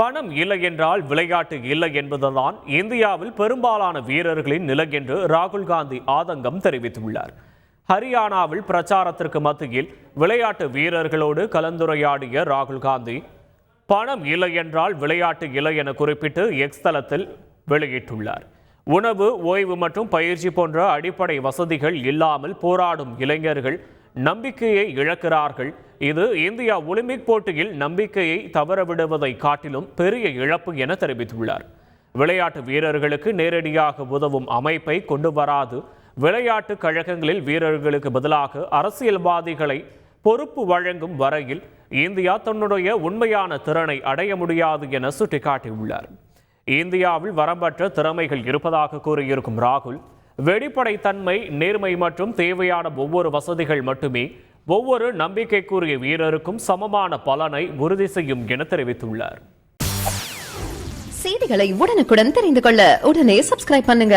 பணம் இல்லை என்றால் விளையாட்டு இல்லை என்பதுதான் இந்தியாவில் பெரும்பாலான வீரர்களின் நிலை என்று ராகுல் காந்தி ஆதங்கம் தெரிவித்துள்ளார். ஹரியானாவில் பிரச்சாரத்திற்கு மத்தியில் விளையாட்டு வீரர்களோடு கலந்துரையாடிய ராகுல் காந்தி பணம் இல்லை என்றால் விளையாட்டு இல்லை என குறிப்பிட்டு எக்ஸ் தளத்தில் வெளியிட்டுள்ளார். உணவு ஓய்வு மற்றும் பயிற்சி போன்ற அடிப்படை வசதிகள் இல்லாமல் போராடும் இளைஞர்கள் நம்பிக்கையை இழக்கிறார்கள். இது இந்தியா ஒலிம்பிக் போட்டியில் நம்பிக்கையை தவறவிடுவதை காட்டிலும் பெரிய இழப்பு என தெரிவித்துள்ளார். விளையாட்டு வீரர்களுக்கு நேரடியாக உதவும் அமைப்பை கொண்டு வராது. விளையாட்டு கழகங்களில் வீரர்களுக்கு பதிலாக அரசியல்வாதிகளை பொறுப்பு வழங்கும் வரையில் இந்தியா தன்னுடைய உண்மையான திறனை அடைய முடியாது என சுட்டிக்காட்டியுள்ளார். இந்தியாவில் வரம்பற்ற திறமைகள் இருப்பதாக கூறியிருக்கும் ராகுல் வெளிப்படைத்தன்மை நேர்மை மற்றும் தேவையான ஒவ்வொரு வசதிகள் மட்டுமே ஒவ்வொரு நம்பிக்கைக்குரிய வீரருக்கும் சமமான பலனை உறுதி செய்யும் என தெரிவித்துள்ளார். செய்திகளை உடனுக்குடன் தெரிந்து கொள்ள உடனே சப்ஸ்கிரைப் பண்ணுங்க.